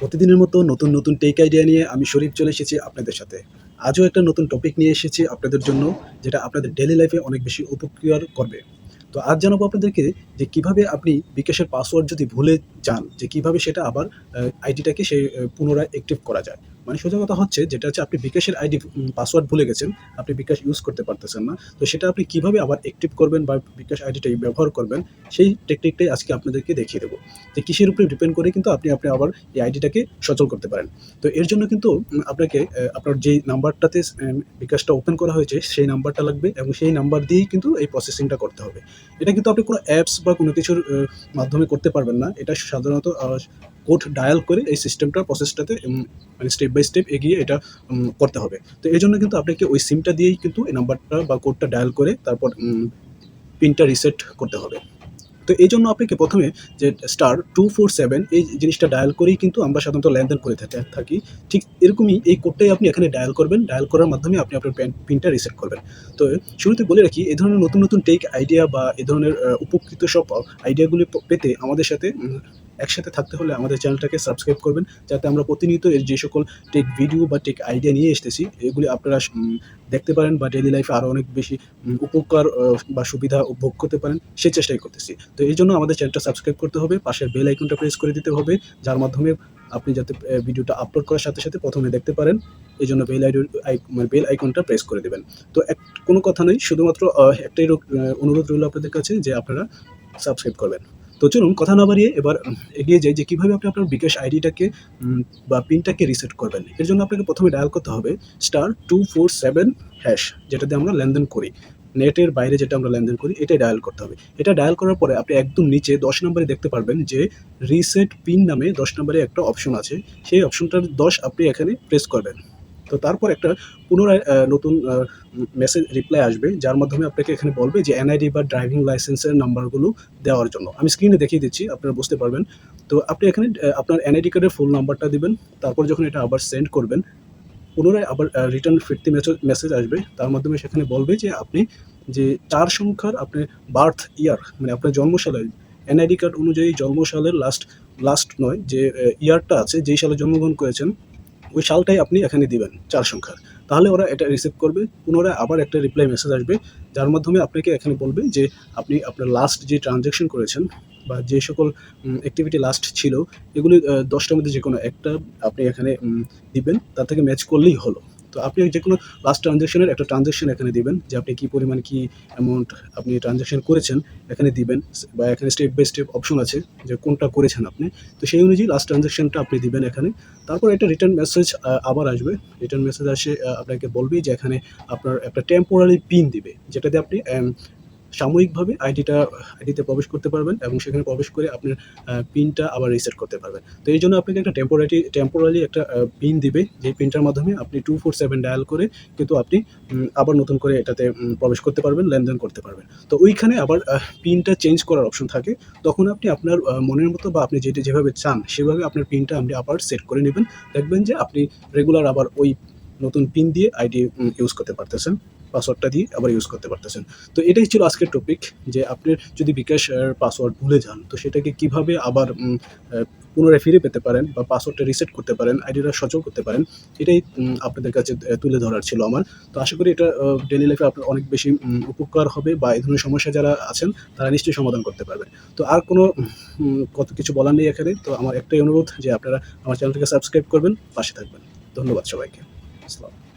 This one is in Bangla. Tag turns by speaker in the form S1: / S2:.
S1: প্রতিদিনের মতো নতুন নতুন টেক আইডিয়া নিয়ে আমি শরীফ চলে এসেছি আপনাদের সাথে। আজও একটা নতুন টপিক নিয়ে এসেছি আপনাদের জন্য, যেটা আপনাদের ডেলি লাইফে অনেক বেশি উপকার করবে। তো আজ জানাব আপনাদেরকে যে কীভাবে আপনি বিকাশের পাসওয়ার্ড যদি ভুলে যান, যে কীভাবে সেটা আবার আইডিটাকে সে পুনরায় অ্যাক্টিভ করা যায়। মানে সোজা কথা হচ্ছে যেটা হচ্ছে আপনি বিকাশের আইডি পাসওয়ার্ড ভুলে গেছেন, আপনি বিকাশ ইউজ করতে পারতেছেন না। তো সেটা আপনি কীভাবে আবার অ্যাক্টিভ করবেন বা বিকাশ আইডিটাই ব্যবহার করবেন, সেই টেকনিকটাই আজকে আপনাদেরকে দেখিয়ে দেবো। যে কিসের উপরে ডিপেন্ড করে কিন্তু আপনি আপনি আবার এই আইডিটাকে সচল করতে পারেন। তো এর জন্য কিন্তু আপনাকে আপনার যেই নাম্বারটাতে বিকাশটা ওপেন করা হয়েছে, সেই নাম্বারটা লাগবে এবং সেই নাম্বার দিয়েই কিন্তু এই প্রসেসিংটা করতে হবে। এটা কিন্তু আপনি কোনো অ্যাপস বা কোনো কিছুর মাধ্যমে করতে পারবেন না। এটা সাধারণত কোড ডায়াল করে এই সিস্টেমটা প্রসেসটাতে মানে স্টেপ বাই স্টেপ এগিয়ে এটা করতে হবে। তো এই জন্য কিন্তু আপনাকে ওই সিমটা দিয়েই কিন্তু এই নাম্বারটা বা কোডটা ডায়াল করে তারপর পিনটা রিসেট করতে হবে। তো এই জন্য আপনাকে প্রথমে যে স্টার টু ফোর সেভেন এই জিনিসটা ডায়াল করেই কিন্তু আমরা সাধারণত লেনদেন করে থাকি থাকি। ঠিক এরকমই এই কোডটাই আপনি এখানে ডায়াল করবেন ডায়াল করার মাধ্যমে আপনি আপনার পিনটা রিসেট করবেন। তো শুরুতে বলে রাখি এই ধরনের নতুন নতুন টেক আইডিয়া বা এই ধরনের উপকৃত সব আইডিয়াগুলি পেতে আমাদের সাথে একসাথে থাকতে হলে আমাদের চ্যানেলটাকে সাবস্ক্রাইব করবেন, যাতে আমরা প্রতিনিয়ত এর যে সকল টেক ভিডিও বা টেক আইডিয়া নিয়ে এসতেছি এগুলি আপনারা দেখতে পারেন বা ডেলি লাইফে আরও অনেক বেশি উপকার বা সুবিধা উপভোগ করতে পারেন, সেই চেষ্টাই করতেছি। তো এই জন্য আমাদের চ্যানেলটা সাবস্ক্রাইব করতে হবে পাশের বেল আইকনটা প্রেস করে দিতে হবে, যার মাধ্যমে আপনি যাতে ভিডিওটা আপলোড করার সাথে সাথে প্রথমে দেখতে পারেন, এই জন্য বেল মানে বেল আইকনটা প্রেস করে দেবেন। তো এক, কোনো কথা নেই শুধুমাত্র একটাই অনুরোধ রইল আপনাদের কাছে যে আপনারা সাবস্ক্রাইব করবেন। তো চলুন কথা না বাড়িয়ে এবার এগিয়ে যাই যে কীভাবে আপনি আপনার বিকাশ আইডিটাকে বা পিনটাকে রিসেট করবেন। এর জন্য আপনাকে প্রথমে ডায়াল করতে হবে star two four seven hash যেটা দিয়ে আমরা লেনদেন করি। নেটের বাইরে যেটা আমরা লেনদেন করি এটাই ডায়াল করতে হবে। এটা ডায়াল করার পরে আপনি একদম নিচে দশ নম্বরে দেখতে পারবেন যে রিসেট পিন নামে দশ নম্বরে একটা অপশন আছে। সেই অপশনটার দশ আপনি এখানে প্রেস করবেন। তো তারপর একটা পুনরায় নতুন মেসেজ রিপ্লাই আসবে, যার মাধ্যমে আপনাকে এখানে বলবে যে এনআইডি বা ড্রাইভিং লাইসেন্সের নাম্বারগুলো দেওয়ার জন্য। আমি স্ক্রিনে দেখিয়ে দিচ্ছি, আপনারা বুঝতে পারবেন। তো আপনি এখানে আপনার এনআইডি কার্ডের ফুল নাম্বারটা দিবেন, তারপর যখন এটা আবার সেন্ড করবেন, পুনরায় আবার রিটার্ন ফিরতি মেসেজ আসবে। তার মাধ্যমে সেখানে বলবে যে আপনি যে চার সংখ্যার আপনি বার্থ ইয়ার মানে আপনার জন্মসালের এনআইডি কার্ড অনুযায়ী জন্মশালের লাস্ট লাস্ট নয়, যে ইয়ারটা আছে, যেই সালে জন্মগ্রহণ করেছেন ওই সালটাই আপনি এখানে দিবেন চার সংখ্যার। তাহলে ওরা এটা রিসিভ করবে, পুনরায় আবার একটা রিপ্লাই মেসেজ আসবে, যার মাধ্যমে আপনাকে এখানে বলবে যে আপনি আপনার লাস্ট যে ট্রানজ্যাকশন করেছেন বা যে সকল অ্যাক্টিভিটি লাস্ট ছিল, এগুলি দশটার মধ্যে যে কোনো একটা আপনি এখানে দিবেন, তার থেকে ম্যাচ করলেই হলো। তো আপনি যে কোনো লাস্ট ট্রানজ্যাকশনের একটা ট্রানজ্যাকশন এখানে দিবেন, যে আপনি কী পরিমাণ কী অ্যামাউন্ট আপনি ট্রানজ্যাকশন করেছেন, এখানে দিবেন, বা এখানে স্টেপ বাই স্টেপ অপশন আছে যে কোনটা করেছেন আপনি। তো সেই অনুযায়ী লাস্ট ট্রানজ্যাকশনটা আপনি দিবেন এখানে। তারপর একটা রিটার্ন মেসেজ আবার আসবে। রিটার্ন মেসেজ আসে আপনাকে বলবে যে এখানে আপনার একটা টেম্পোরারি পিন দিবে, যেটাতে আপনি সাময়িকভাবে আইডিটা, আইডিতে প্রবেশ করতে পারবেন এবং সেখানে প্রবেশ করে আপনার পিনটা আবার রিসেট করতে পারবেন। তো এই জন্য আপনাকে একটা টেম্পোরারি টেম্পোরারি একটা পিন দিবে। যে পিনটার মাধ্যমে আপনি টু ফোর সেভেন ডায়াল করে কিন্তু আপনি আবার নতুন করে এটাতে প্রবেশ করতে পারবেন, লেনদেন করতে পারবেন। তো ওইখানে আবার পিনটা চেঞ্জ করার অপশন থাকে। তখন আপনি আপনার মনের মতো বা আপনি যেটা, যেভাবে চান সেভাবে আপনার পিনটা আপনি আবার সেট করে নেবেন। দেখবেন যে আপনি রেগুলার আবার ওই নতুন পিন দিয়ে আইডি ইউজ করতে পারতেছেন। পাসওয়ার্ডটা দিয়ে আবার ইউজ করতে পারতেছেন। তো এটাই ছিল আজকের টপিক যে আপনি যদি বিকাশ পাসওয়ার্ড ভুলে যান, তো সেটাকে কীভাবে আবার পুনরায় ফিরে পেতে পারেন বা পাসওয়ার্ডটা রিসেট করতে পারেন, আইডিটা সচল করতে পারেন, এটাই আপনাদের কাছে তুলে ধরার ছিল আমার। তো আশা করি এটা ডেলি লাইফে আপনার অনেক বেশি উপকার হবে বা এই ধরনের সমস্যা যারা আছেন, তারা নিশ্চয়ই সমাধান করতে পারবেন। তো আর কোনো কত কিছু বলার নেই এখানে, তো আমার একটাই অনুরোধ যে আপনারা আমার চ্যানেলটাকে সাবস্ক্রাইব করবেন, পাশে থাকবেন। ধন্যবাদ সবাইকে। আসসালাম